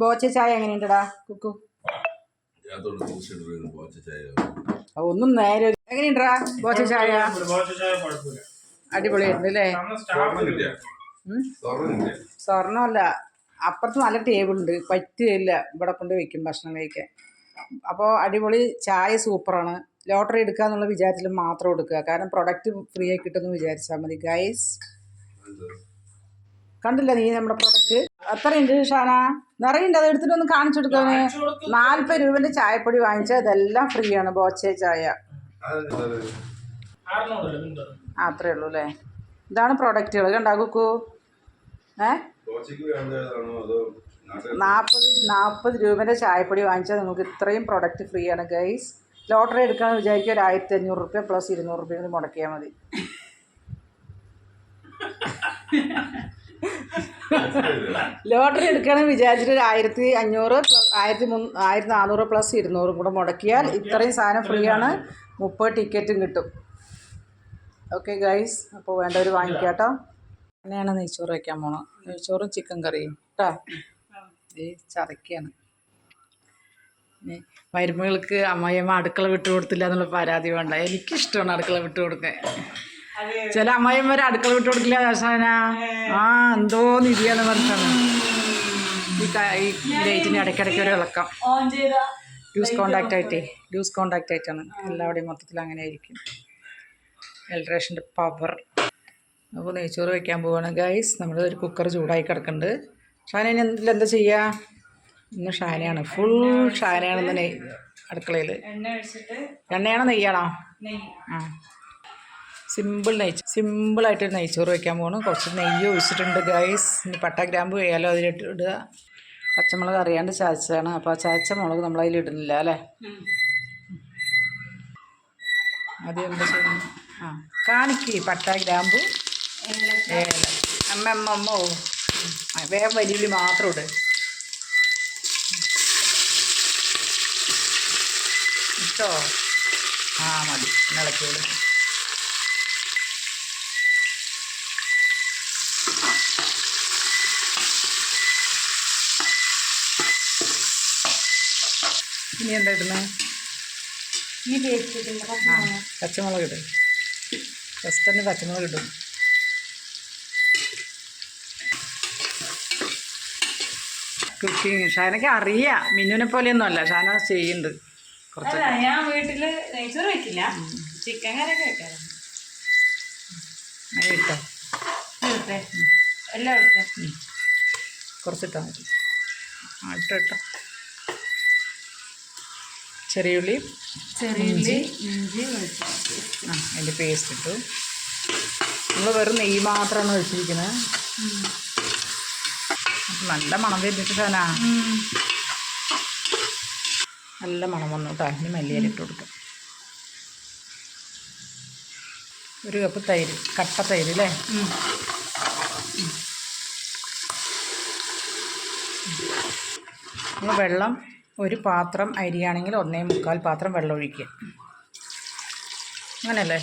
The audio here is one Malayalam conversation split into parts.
ബോച്ച ചായ എങ്ങനെയുണ്ടടാ? കുക്കു. ഒന്നും നേരെ എങ്ങനെയുണ്ടടാ ബോച്ച ചായ? അടിപൊളിയായിരുന്നു അല്ലേ സ്വർണമല്ല. അപ്പുറത്ത് നല്ല ടേബിൾ ഉണ്ട് പറ്റുകയില്ല ഇവിടെ കൊണ്ട് വെക്കും ഭക്ഷണം കഴിക്കാൻ. അപ്പോൾ അടിപൊളി ചായ സൂപ്പറാണ്. ലോട്ടറി എടുക്കുക എന്നുള്ള വിചാരത്തിൽ മാത്രം എടുക്കുക. കാരണം പ്രൊഡക്റ്റ് ഫ്രീ ആയി കിട്ടുമെന്ന് വിചാരിച്ചാൽ മതി ഗൈസ് കണ്ടില്ല നീ നമ്മുടെ പ്രൊഡക്റ്റ് എത്രയുണ്ട് ഷാന. നിറയുണ്ട് അത് എടുത്തിട്ട് ഒന്ന് കാണിച്ചു കൊടുക്കാന് നാല്പത് രൂപന്റെ ചായപ്പൊടി വാങ്ങിച്ച ഇതെല്ലാം ഫ്രീ ആണ് ബോച്ചെ ചായ. അത്രേ ഉള്ളൂ അല്ലേ? ഇതാണ് പ്രൊഡക്റ്റുകൾ കണ്ടാ കുക്കു? ഏ? നാപ്പത് നാപ്പത് നാൽപ്പത് നാൽപ്പത് രൂപേന്റെ ചായപ്പൊടി വാങ്ങിച്ചാൽ നിങ്ങൾക്ക് ഇത്രയും പ്രൊഡക്റ്റ് ഫ്രീ ആണ് ഗൈസ് ലോട്ടറി എടുക്കാമെന്ന് വിചാരിക്കുക ഒരു ആയിരത്തി അഞ്ഞൂറ് റുപ്യ പ്ലസ് ഇരുന്നൂറ് റുപ്യ മുടക്കിയാൽ മതി. ലോട്ടറി എടുക്കണം വിചാരിച്ചിട്ട് ഒരു ആയിരത്തി അഞ്ഞൂറ് ആയിരത്തി ആയിരത്തി നാനൂറ് പ്ലസ് ഇരുന്നൂറും കൂടെ മുടക്കിയാൽ ഇത്രയും സാധനം ഫ്രീ ആണ്. മുപ്പത് ടിക്കറ്റും കിട്ടും. ഓക്കെ ഗൈസ് അപ്പോൾ വേണ്ടവർ വാങ്ങിക്കാട്ടോ. അങ്ങനെയാണ് നെയ്ച്ചോറ് വയ്ക്കാൻ പോണം. നെയ്ച്ചോറും ചിക്കൻ കറിയും. കേട്ടോ ഈ ചതയ്ക്കാണ്. ഇനി മരുമകൾക്ക് അമ്മായിയമ്മ അടുക്കള വിട്ടു കൊടുത്തില്ല എന്നുള്ള പരാതി വേണ്ട. എനിക്കിഷ്ടമാണ് അടുക്കള വിട്ടു കൊടുക്കാൻ. ചില അമ്മായിയമ്മര് അടുക്കള വിട്ടു കൊടുക്കില്ല ദർശന ആ എന്തോ നിധിയാന്ന് പറഞ്ഞിട്ടാണ്. ഈ ഈ ഇടയ്ക്കിടയ്ക്ക് ഒരു ഇളക്കം. ലൂസ് കോണ്ടാക്റ്റ് ആയിട്ടേ. ലൂസ് കോണ്ടാക്റ്റ് ആയിട്ടാണ്. എല്ലാവരുടെയും മൊത്തത്തിൽ അങ്ങനെ ആയിരിക്കും. എലക്ട്രേഷന്റെ പവർ അപ്പോൾ നെയ്ച്ചോറ് വയ്ക്കാൻ പോവാണ്. ഗൈസ് നമ്മൾ ഒരു കുക്കർ ചൂടായി കിടക്കുന്നുണ്ട്. ഷാന ഇനി എന്തിൽ എന്താ ചെയ്യുക ഇന്ന് ഷാനയാണ്. ഫുൾ ഷാനയാണ് ഇന്ന് നെയ് അടുക്കളയിൽ എണ്ണയാണോ നെയ്യാണോ? നെയ്യ്. ആ. സിമ്പിൾ നെയ്ച്ച് സിമ്പിളായിട്ട് നെയ്ച്ചോറ് വയ്ക്കാൻ പോകണം കുറച്ച് നെയ്യ് ഒഴിച്ചിട്ടുണ്ട് ഗൈസ് ഇനി പട്ട ഗ്രാമ്പ് വേയാലോ അതിലിട്ട് ഇടുക. പച്ചമുളക് അറിയാണ്ട് ചതച്ചതാണ്. അപ്പോൾ ആ ചതച്ച മുളക് നമ്മൾ അല്ലേ? അത് എന്താ ചെയ്യുന്നത്? ആ കാണിക്ക് പട്ട ഗ്രാമ്പു. അമ്മ അമ്മ അമ്മ ഓ. വേഗം വലിയുള്ളി മാത്രം ഇട്. ഇട്ടോ? ആ മതി. ഇളക്കിയോളൂ ഇനി എന്താ ഇടുന്നത് ആ പച്ചമുളക്. ഇടും. ഫസ്റ്റ് തന്നെ പച്ചമുളക് ഇടും. കുക്കിങ് ഷാനയ്ക്ക് അറിയാം. മിന്നുവിനെ പോലെയൊന്നും അല്ല. ഷാന ചെയ്യുന്നുണ്ട്. കുറച്ച് ഞാൻ വീട്ടിൽ നെയ്ച്ചോറ് വെക്കില്ല. ചിക്കൻ കറിയൊക്കെ വെക്കാറ് അങ്ങനെ ഇട്ടോ? എല്ലാം എടുത്തേ കുറച്ചിട്ടാൽ മതി. ആ ഇട്ടോ ഇട്ടോ. ചെറിയ ഉള്ളി ചെറിയുള്ളി ഇഞ്ചി ആ അതിന്റെ പേസ്റ്റ് ഇട്ടു നമ്മൾ വെറും നെയ്യ് മാത്രമാണ് വെച്ചിരിക്കുന്നത് നല്ല മണം വരുന്നിട്ട് ഷാന നല്ല മണം വന്നു കേട്ടോ ഇനി മല്ലിയിലിട്ട് കൊടുക്കാം ഒരു കപ്പ് തൈര് കട്ട തൈര് അല്ലേ വെള്ളം ഒരു പാത്രം അരിയാണെങ്കിൽ ഒന്നേ മുക്കാൽ പാത്രം വെള്ളം ഒഴിക്കുക. അങ്ങനെയല്ലേ?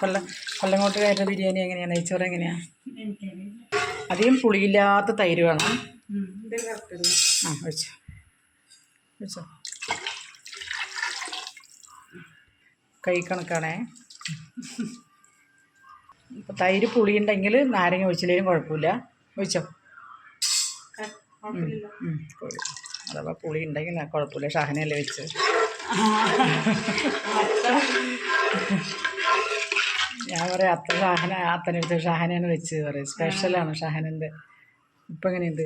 കൊല്ല കൊല്ലങ്ങോട്ട് കയറ്റ ബിരിയാണി എങ്ങനെയാണ്? നെയ്ച്ചോറ് എങ്ങനെയാണ് അധികം പുളിയില്ലാത്ത തൈര് വേണം. ആ ഒഴിച്ചോ. ഒഴിച്ചോ. കൈ കണക്കാണേ. ഇപ്പം തൈര് പുളിയുണ്ടെങ്കിൽ നാരങ്ങ ഒഴിച്ചില്ലെങ്കിലും കുഴപ്പമില്ല. ഒഴിച്ചോ? കുഴപ്പമില്ല. അഥവാ പുളി ഉണ്ടെങ്കിൽ ആ കുഴപ്പമില്ല. ഷഹനയല്ലേ വെച്ച് ഞാൻ പറയാം അത്ത ഷാഹന വെച്ച് ഷാഹനയാണ് വെച്ച് പറയും. സ്പെഷ്യലാണ് ഷാഹനന്റെ. ഇപ്പം എങ്ങനെയുണ്ട്?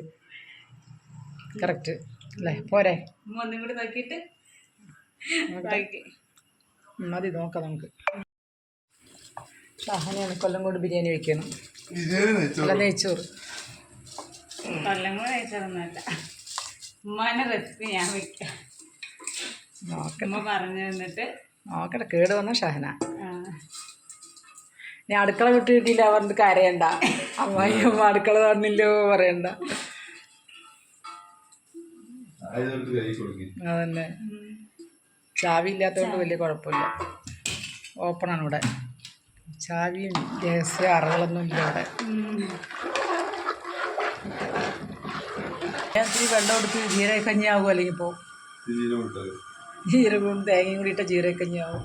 കറക്റ്റ് അല്ലേ? പോരെ. ഒന്നും കൂടി നോക്കിയിട്ട് നോക്കട്ടെ. ഉം, മതി നോക്കാം നമുക്ക്. ഷാഹനയാണ് കൊല്ലം കൊണ്ട് ബിരിയാണി വെക്കണം. അല്ല നെയ്ച്ചോറ്. കൊല്ലം കൂടെ നെയ്ച്ചോറൊന്നുമല്ല. റെസിപ്പി ഞാൻ വെക്കാം. നോക്കട്ടെ ഉമ്മ പറഞ്ഞു തന്നിട്ട്. നോക്കട്ടെ കേട് വന്ന ഷഹന. നീ ഞാൻ അടുക്കള വിട്ട് കിട്ടിയില്ല അവർ കരയണ്ട. അമ്മായി അമ്മ അടുക്കള തന്നില്ലോ പറയണ്ട. അതന്നെ. ചാവി ഇല്ലാത്തതുകൊണ്ട് വലിയ കുഴപ്പമില്ല. ഓപ്പണാണ് ഇവിടെ. ചാവിയും രഹസ്യ അറകളൊന്നും ഇല്ല ഇവിടെ. ഇത്തിരി വെള്ളം എടുത്ത് ജീരകക്കഞ്ഞി ആകും അല്ലെങ്കിൽ കൊടുത്തത് ജീരകവും തേങ്ങയും കൂടി ഇട്ട ജീരകക്കഞ്ഞിയാവും.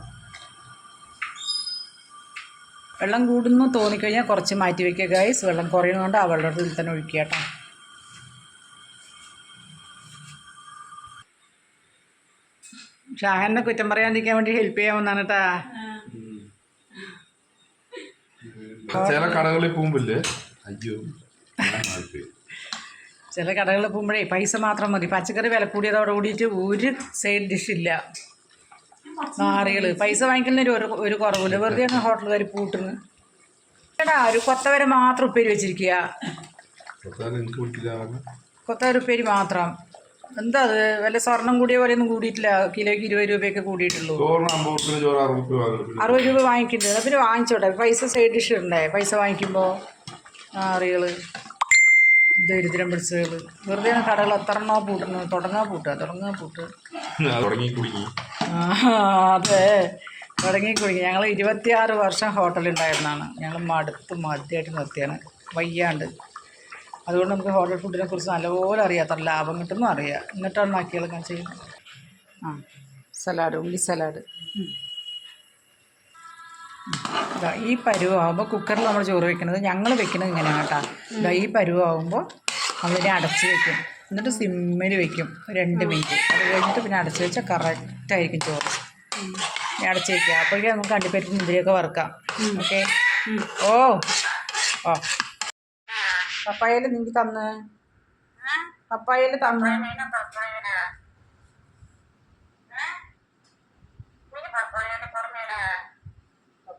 വെള്ളം കൂടുന്നു തോന്നിക്കഴിഞ്ഞാൽ കുറച്ച് മാറ്റി വയ്ക്കുക ഗൈസ് വെള്ളം കുറയുന്നതുകൊണ്ട് ആ വെള്ളത്തിൽ തന്നെ ഒഴിക്കുക കേട്ടോ. ഷാഹനെ കുറ്റം പറയാതിരിക്കാൻ വേണ്ടി ഹെൽപ്പ് ചെയ്യാമെന്നാണ് കേട്ടാ. ചില കടകളിൽ പോകുമ്പില്ലേ അയ്യോ. ചില കടകളിൽ പോകുമ്പോഴേ പൈസ മാത്രം മതി. പച്ചക്കറി വില കൂടിയതോടെ കൂടിയിട്ട് ഒരു സൈഡ് ഡിഷ് ഇല്ല. നാറികൾ പൈസ വാങ്ങിക്കുന്നതിന് ഒരു ഒരു കുറവില്ല വെറുതെ അങ്ങ് ഹോട്ടലുകാർ പൂട്ടുന്നു. ചേട്ടാ ഒരു കൊത്തവരെ മാത്രം ഉപ്പേരി വെച്ചിരിക്കുക കൊത്തവര ഉപ്പേരി മാത്രം. എന്താ അത്? വല്ല സ്വർണം കൂടിയ പോലെയൊന്നും കൂടിയിട്ടില്ല. കിലോയ്ക്ക് ഇരുപത് രൂപയൊക്കെ കൂടിയിട്ടുള്ളൂ. അറുപത് രൂപ വാങ്ങിക്കുന്നുണ്ട് പിന്നെ വാങ്ങിച്ചോട്ടെ. പൈസ സൈഡ് ഡിഷ് ഉണ്ടേ പൈസ വാങ്ങിക്കുമ്പോൾ നാറികൾ ദരിദ്രം പിടിച്ചത്. വെറുതെ കടകൾ എത്ര പൂട്ടണോ പൂട്ടുന്നു തുടങ്ങാ പൂട്ടുക തുടങ്ങാ ആ, അതെ. തുടങ്ങി കുടുങ്ങി. ഞങ്ങൾ ഇരുപത്തിയാറ് വർഷം ഹോട്ടലുണ്ടായിരുന്നതാണ് ഞങ്ങൾ മടുത്ത് മടിയായിട്ട് നിർത്തിയാണ്. വയ്യാണ്ട്. അതുകൊണ്ട് നമുക്ക് ഹോട്ടൽ ഫുഡിനെ കുറിച്ച് നല്ലപോലെ അറിയാം. എത്ര ലാഭം കിട്ടുന്നു അറിയാം. എന്നിട്ടാണ് ബാക്കികളൊക്കെ ചെയ്യുന്നത്. ആ സലാഡ് ഉള്ളി സലാഡ്. ഈ പരുവാകുമ്പോൾ കുക്കറിൽ നമ്മൾ ചോറ് വെക്കുന്നത് ഞങ്ങൾ വെക്കുന്നത് ഇങ്ങനെയാണ് കേട്ടോ ഈ പരുവാകുമ്പോൾ നമ്മളിനെ അടച്ച് വെക്കും. എന്നിട്ട് സിമ്മിൽ വെക്കും. രണ്ട് മിനിറ്റ്. അത് കഴിഞ്ഞിട്ട് പിന്നെ അടച്ച് വെച്ചാൽ കറക്റ്റായിരിക്കും ചോറ്. അടച്ച് വെക്കുക. അപ്പോഴേക്കും നമുക്ക് അണ്ടിപ്പരിപ്പ് മുന്തിരിയൊക്കെ വറുക്കാം. ഓക്കെ? ഓ. ഓ. പപ്പായയിൽ നിങ്ങൾക്ക് തന്ന്? പപ്പായയിൽ തന്ന് പപ്പായ വേണം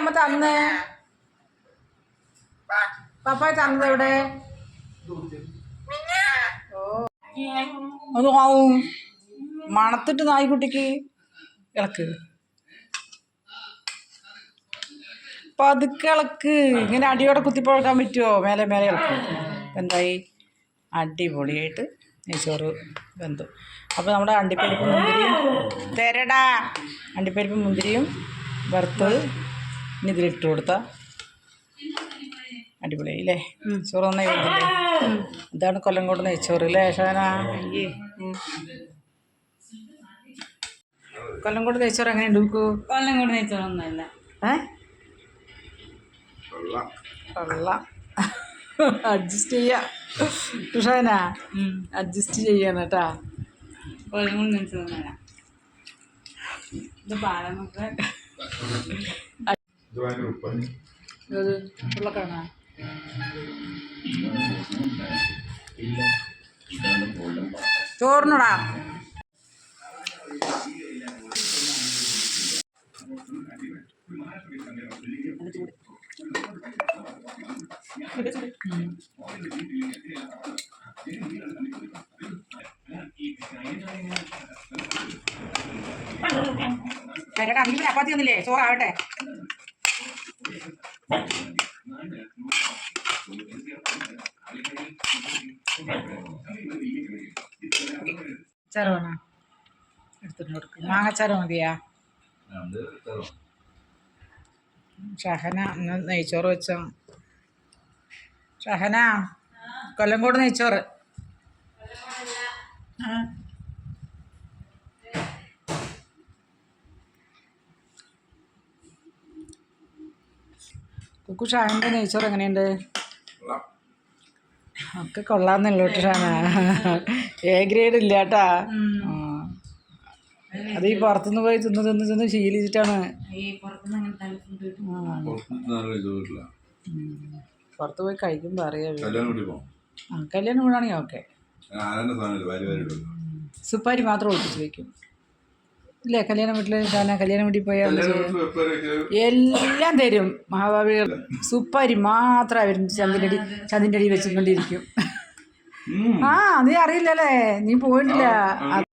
അമ്മ തന്ന്. പപ്പായ തന്നത് എവിടെ? ഓ അത് ആവും മണത്തിട്ട് നായ്ക്കുട്ടിക്ക് ഇളക്ക്. പതുക്കെ ഇളക്ക്. ഇങ്ങനെ അടിയോടെ കുത്തിപ്പഴക്കാൻ പറ്റുമോ മേലെ മേലെ ഇളക്ക്. എന്തായി? അടിപൊളിയായിട്ട് നെയ്ച്ചോറ് വെന്തു. അപ്പോൾ നമ്മുടെ അണ്ടിപ്പരിപ്പ് മുന്തിരിയും. തരടാ. അണ്ടിപ്പരിപ്പ് മുന്തിരിയും വറുത്തത് ഇനി ഇതിലിട്ട് കൊടുത്താൽ അടിപൊളിയായി അല്ലേ ചോറ് നന്നായി ഇതാണ് കൊല്ലം കൊണ്ട് നെയ്ച്ചോറ് അല്ലേ ഷാന? ഉം. കൊല്ലം കൊണ്ട് നെയ്ച്ചോറ് എങ്ങനെ എടുക്കൂ കൊല്ലം കൊണ്ട് നെയ്ച്ചോറൊന്നുമല്ല ഏ? കൊള്ളാം. അഡ്ജസ്റ്റ് ചെയ്യാം. ഷാന അഡ്ജസ്റ്റ് ചെയ്യാൻ കേട്ടാ. കൊല്ലം കൊണ്ട് നെയ്ച്ചോറ് ഇത് പാലമൊക്കെ ഇത് ഭയങ്കര ഉപ്പാണ് ഇത് ഉരുളക്കിഴങ്ങാ? ചോറിനടാ? ചേട്ടാ നീ അപ്പാത്തി ഒന്നില്ലേ ചോറാവട്ടെ. അച്ചാറ് വേണോ എടുത്തിട്ട് കൊടുക്കും. മാങ്ങച്ചാറ് മതിയാ? ഷഹന ഇന്ന് നെയ്ച്ചോറ് വെച്ചോ? ഷഹന കൊല്ലംകോട് നെയ്ച്ചോറ്. കുക്കു ഷാഹിന്റെ നെയ്ച്ചോറ് എങ്ങനെയുണ്ട്? ഒക്കെ കൊള്ളാന്നല്ലോ കേട്ടോ എ ഗ്രേഡ് ഇല്ല കേട്ടാ ആ. അത് ഈ പുറത്തുനിന്ന് പോയി തിന്ന് തിന്ന് തിന്ന് ശീലിച്ചിട്ടാണ്. പുറത്തു പോയി കഴിക്കുമ്പോൾ അറിയാം കല്യാണം വീടാണെങ്കിൽ ഓക്കെ സുപ്പാരി മാത്രം ഒളിപ്പിച്ച് വെക്കും. ഇല്ലേ? കല്യാണ വീട്ടിൽ ഷാന കല്യാണ വീട്ടിൽ പോയാൽ എല്ലാം തരും. മഹാഭാവികൾ സുപ്പാരി മാത്രം അവർ ചന്തിന്റെ അടി ചന്തിന്റെ അടി വെച്ചുകൊണ്ടിരിക്കും. ആ നീ അറിയില്ലല്ലേ? നീ പോയിട്ടില്ല.